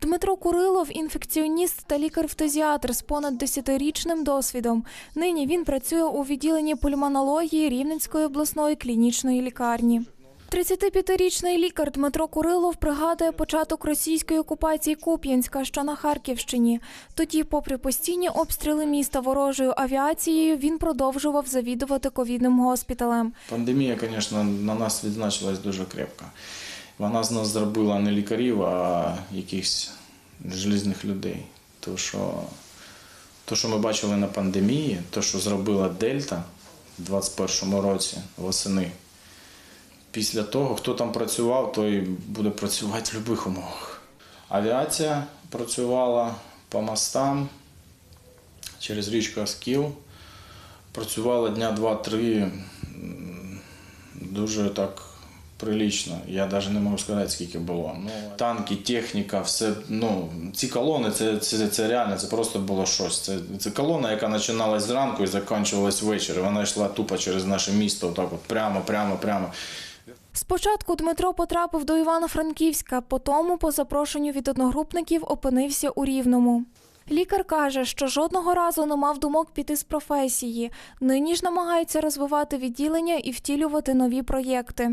Дмитро Курилов інфекціоніст та лікар-фтезіатр з понад 10-річним досвідом. Нині він працює у відділенні пульмонології Рівненської обласної клінічної лікарні. 35-річний лікар Дмитро Курилов пригадує початок російської окупації Куп'янська, що на Харківщині. Тоді, попри постійні обстріли міста ворожою авіацією, він продовжував завідувати ковідним госпіталем. Пандемія, звісно, на нас відзначилась дуже крепко. Вона з нас зробила не лікарів, а якихось желізних людей. То, що, то, що ми бачили на пандемії, то, що зробила Дельта в 2021 році восени, після того, хто там працював, той буде працювати в будь-яких умовах. Авіація працювала по мостам через річку Аскіл. Працювала дня два-три дуже так прилічно. Я навіть не можу сказати, скільки було. Ну, танки, техніка, все. Ну, ці колони, це, це, це реально, це просто було щось. Це, це колона, яка починалась зранку і закінчувалась ввечері. Вона йшла тупо через наше місто, отак от прямо, прямо, прямо. Спочатку Дмитро потрапив до Івано-Франківська, потім по запрошенню від одногрупників опинився у Рівному. Лікар каже, що жодного разу не мав думок піти з професії. Нині ж намагається розвивати відділення і втілювати нові проєкти.